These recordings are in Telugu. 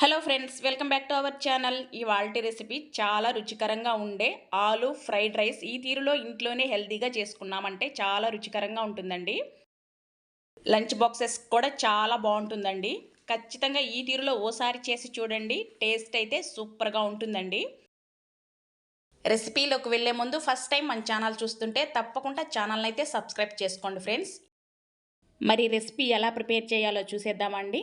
Hello friends welcome back to our channel. ఇవాల్టి రెసిపీ చాలా రుచికరంగా ఉండే ఆలు ఫ్రైడ్ రైస్ ఈ తీరులో ఇంట్లోనే హెల్తీగా చేసుకున్నామంటే చాలా రుచికరంగా ఉంటుందండి. లంచ్ బాక్సెస్ కూడా చాలా బాగుంటుందండి. ఖచ్చితంగా ఈ తీరులో ఓసారి చేసి చూడండి టేస్ట్ అయితే సూపర్గా ఉంటుందండి. రెసిపీలోకి వెళ్ళే ముందు ఫస్ట్ టైం మన ఛానల్ చూస్తుంటే తప్పకుండా ఛానల్ని అయితే సబ్స్క్రైబ్ చేసుకోండి ఫ్రెండ్స్. మరి రెసిపీ ఎలా ప్రిపేర్ చేయాలో చూసేద్దామండి.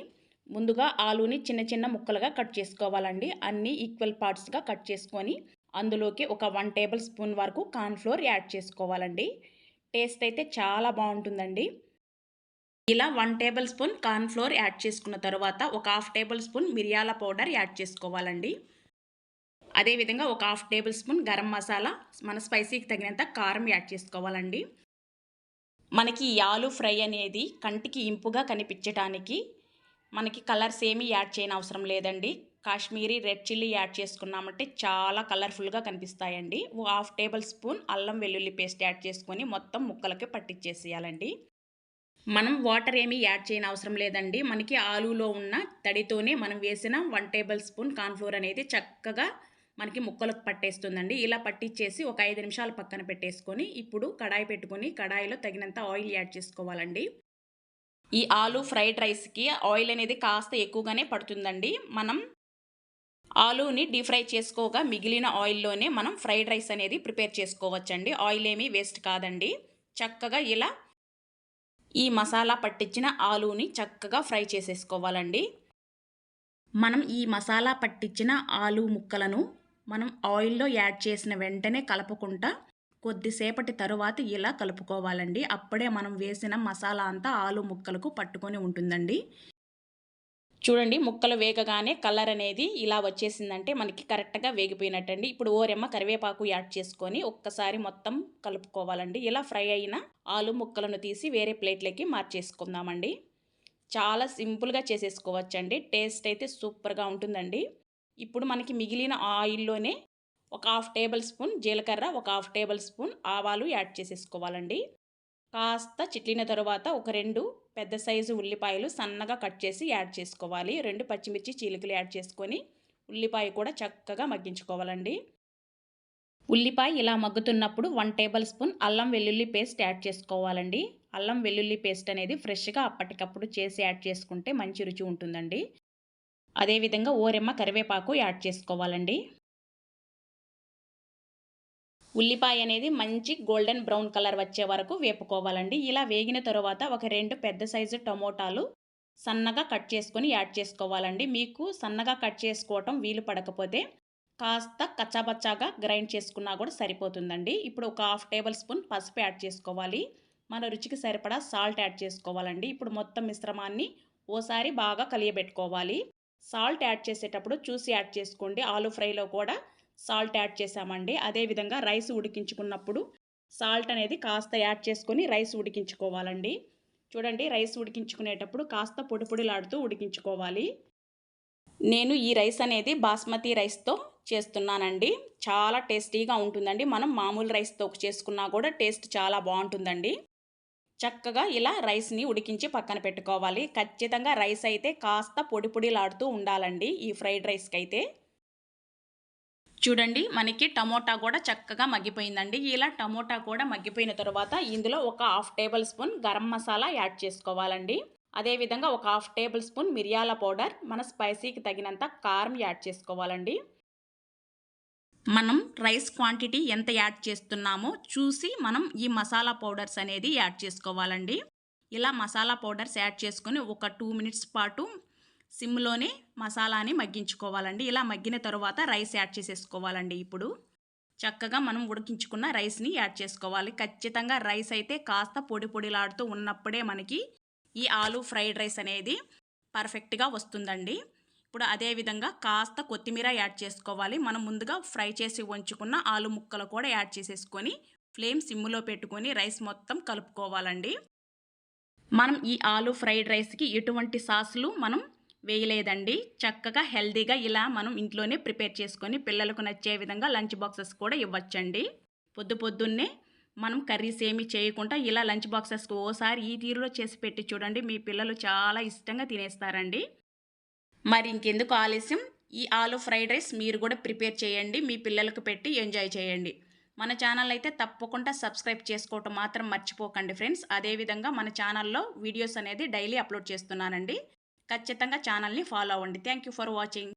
ముందుగా ఆలూని చిన్న చిన్న ముక్కలుగా కట్ చేసుకోవాలండి. అన్నీ ఈక్వల్ పార్ట్స్గా కట్ చేసుకొని అందులోకి ఒక వన్ టేబుల్ స్పూన్ వరకు కార్న్ఫ్లోర్ యాడ్ చేసుకోవాలండి. టేస్ట్ అయితే చాలా బాగుంటుందండి. ఇలా one tablespoon cornflour add చేసుకున్న తర్వాత ఒక హాఫ్ టేబుల్ స్పూన్ మిరియాల పౌడర్ యాడ్ చేసుకోవాలండి. అదేవిధంగా ఒక half tablespoon garam masala మన స్పైసీకి తగినంత కారం యాడ్ చేసుకోవాలండి. మనకి ఈ ఆలు ఫ్రై అనేది కంటికి ఇంపుగా కనిపించడానికి మనకి కలర్స్ ఏమీ యాడ్ చేయని అవసరం లేదండి. కాశ్మీరీ రెడ్ చిల్లీ యాడ్ చేసుకున్నామంటే చాలా కలర్ఫుల్గా కనిపిస్తాయండి. ఓ హాఫ్ టేబుల్ స్పూన్ అల్లం వెల్లుల్లి పేస్ట్ యాడ్ చేసుకొని మొత్తం ముక్కలకి పట్టించేసేయాలండి మనం వాటర్ ఏమీ యాడ్ చేయని అవసరం లేదండి. మనకి ఆలులో ఉన్న తడితోనే మనం వేసిన వన్ టేబుల్ స్పూన్ కార్న్ఫ్లోర్ అనేది చక్కగా మనకి ముక్కలకు పట్టేస్తుందండి. ఇలా పట్టించేసి ఒక ఐదు నిమిషాలు పక్కన పెట్టేసుకొని ఇప్పుడు కడాయి పెట్టుకొని కడాయిలో తగినంత ఆయిల్ యాడ్ చేసుకోవాలండి. ఈ ఆలు ఫ్రైడ్ రైస్కి ఆయిల్ అనేది కాస్త ఎక్కువగానే పడుతుందండి. మనం ఆలూని డీప్ ఫ్రై చేసుకోగా మిగిలిన ఆయిల్లోనే మనం ఫ్రైడ్ రైస్ అనేది ప్రిపేర్ చేసుకోవచ్చండి. ఆయిల్ ఏమీ వేస్ట్ కాదండి. చక్కగా ఇలా ఈ మసాలా పట్టించిన ఆలూని చక్కగా ఫ్రై చేసేసుకోవాలండి. మనం ఈ మసాలా పట్టించిన ఆలు ముక్కలను మనం ఆయిల్లో యాడ్ చేసిన వెంటనే కలపకుండా కొద్దిసేపటి తరువాత ఇలా కలుపుకోవాలండి. అప్పుడే మనం వేసిన మసాలా అంతా ఆలు ముక్కలకు పట్టుకొని ఉంటుందండి. చూడండి ముక్కలు వేగగానే కలర్ అనేది ఇలా వచ్చేసిందంటే మనకి కరెక్ట్గా వేగిపోయినట్టండి. ఇప్పుడు ఓరెమ్మ కరివేపాకు యాడ్ చేసుకొని ఒక్కసారి మొత్తం కలుపుకోవాలండి. ఇలా ఫ్రై అయిన ఆలు ముక్కలను తీసి వేరే ప్లేట్లకి మార్చేసుకుందామండి. చాలా సింపుల్గా చేసేసుకోవచ్చండి. టేస్ట్ అయితే సూపర్గా ఉంటుందండి. ఇప్పుడు మనకి మిగిలిన ఆయిల్లోనే ఒక హాఫ్ టేబుల్ స్పూన్ జీలకర్ర ఒక హాఫ్ టేబుల్ స్పూన్ ఆవాలు యాడ్ చేసేసుకోవాలండి. కాస్త చిట్లిన తరువాత ఒక రెండు పెద్ద సైజు ఉల్లిపాయలు సన్నగా కట్ చేసి యాడ్ చేసుకోవాలి. రెండు పచ్చిమిర్చి చీలికలు యాడ్ చేసుకొని ఉల్లిపాయ కూడా చక్కగా మగ్గించుకోవాలండి. ఉల్లిపాయ ఇలా మగ్గుతున్నప్పుడు వన్ టేబుల్ స్పూన్ అల్లం వెల్లుల్లి పేస్ట్ యాడ్ చేసుకోవాలండి. అల్లం వెల్లుల్లి పేస్ట్ అనేది ఫ్రెష్గా అప్పటికప్పుడు చేసి యాడ్ చేసుకుంటే మంచి రుచి ఉంటుందండి. అదేవిధంగా ఓరెమ్మ కరివేపాకు యాడ్ చేసుకోవాలండి. ఉల్లిపాయ అనేది మంచి గోల్డెన్ బ్రౌన్ కలర్ వచ్చే వరకు వేపుకోవాలండి. ఇలా వేగిన తర్వాత ఒక రెండు పెద్ద సైజు టమోటాలు సన్నగా కట్ చేసుకొని యాడ్ చేసుకోవాలండి. మీకు సన్నగా కట్ చేసుకోవటం వీలు పడకపోతే కాస్త కచ్చాబచ్చాగా గ్రైండ్ చేసుకున్నా కూడా సరిపోతుందండి. ఇప్పుడు ఒక హాఫ్ టేబుల్ స్పూన్ పసుపు యాడ్ చేసుకోవాలి. మన రుచికి సరిపడా సాల్ట్ యాడ్ చేసుకోవాలండి. ఇప్పుడు మొత్తం మిశ్రమాన్ని ఓసారి బాగా కలియబెట్టుకోవాలి. సాల్ట్ యాడ్ చేసేటప్పుడు చూసి యాడ్ చేసుకోండి. ఆలు ఫ్రైలో కూడా సాల్ట్ యాడ్ చేసామండి అదేవిధంగా రైస్ ఉడికించుకున్నప్పుడు సాల్ట్ అనేది కాస్త యాడ్ చేసుకొని రైస్ ఉడికించుకోవాలండి. చూడండి రైస్ ఉడికించుకునేటప్పుడు కాస్త పొడి పొడిలాడుతూ ఉడికించుకోవాలి. నేను ఈ రైస్ అనేది బాస్మతి రైస్తో చేస్తున్నానండి. చాలా టేస్టీగా ఉంటుందండి. మనం మామూలు రైస్తో చేసుకున్నా కూడా టేస్ట్ చాలా బాగుంటుందండి. చక్కగా ఇలా రైస్ని ఉడికించి పక్కన పెట్టుకోవాలి. ఖచ్చితంగా రైస్ అయితే కాస్త పొడి పొడిలాడుతూ ఉండాలండి ఈ ఫ్రైడ్ రైస్కి అయితే చూడండి మనకి టమోటా కూడా చక్కగా మగ్గిపోయిందండి. ఇలా టమోటా కూడా మగ్గిపోయిన తర్వాత ఇందులో ఒక half tablespoon garam masala add చేసుకోవాలండి. అదేవిధంగా ఒక హాఫ్ టేబుల్ స్పూన్ మిరియాల పౌడర్ మన స్పైసీకి తగినంత కారం యాడ్ చేసుకోవాలండి. మనం రైస్ క్వాంటిటీ ఎంత యాడ్ చేస్తున్నామో చూసి మనం ఈ మసాలా పౌడర్స్ అనేది యాడ్ చేసుకోవాలండి. ఇలా మసాలా పౌడర్స్ యాడ్ చేసుకొని ఒక టూ మినిట్స్ పాటు సిమ్లోనే మసాలాని మగ్గించుకోవాలండి. ఇలా మగ్గిన తర్వాత రైస్ యాడ్ చేసేసుకోవాలండి ఇప్పుడు. చక్కగా మనం ఉడికించుకున్న రైస్ని యాడ్ చేసుకోవాలి. ఖచ్చితంగా రైస్ అయితే కాస్త పొడి పొడిలాడుతూ ఉన్నప్పుడే మనకి ఈ ఆలు ఫ్రైడ్ రైస్ అనేది పర్ఫెక్ట్గా వస్తుందండి. ఇప్పుడు అదేవిధంగా కాస్త కొత్తిమీర యాడ్ చేసుకోవాలి. మనం ముందుగా ఫ్రై చేసి ఉంచుకున్న ఆలు ముక్కలు కూడా యాడ్ చేసేసుకొని ఫ్లేమ్ సిమ్లో పెట్టుకొని రైస్ మొత్తం కలుపుకోవాలండి. మనం ఈ ఆలు ఫ్రైడ్ రైస్కి ఎటువంటి సాసులు మనం వేయలేదండి. చక్కగా హెల్తీగా ఇలా మనం ఇంట్లోనే ప్రిపేర్ చేసుకొని పిల్లలకు నచ్చే విధంగా లంచ్ బాక్సెస్ కూడా ఇవ్వచ్చండి. పొద్దు పొద్దున్నే మనం కర్రీస్ ఏమి చేయకుండా ఇలా లంచ్ బాక్సెస్కి ఓసారి ఈ తీరులో చేసి పెట్టి చూడండి. మీ పిల్లలు చాలా ఇష్టంగా తినేస్తారండి. మరి ఇంకెందుకు ఆలస్యం? ఈ ఆలు ఫ్రైడ్ రైస్ మీరు కూడా ప్రిపేర్ చేయండి. మీ పిల్లలకు పెట్టి ఎంజాయ్ చేయండి. మన ఛానల్ అయితే తప్పకుండా సబ్స్క్రైబ్ చేసుకోవటం మాత్రం మర్చిపోకండి ఫ్రెండ్స్. అదేవిధంగా మన ఛానల్లో వీడియోస్ అనేది డైలీ అప్లోడ్ చేస్తున్నానండి. ఖచ్చితంగా ఛానల్ని ఫాలో అవ్వండి. Thank you for watching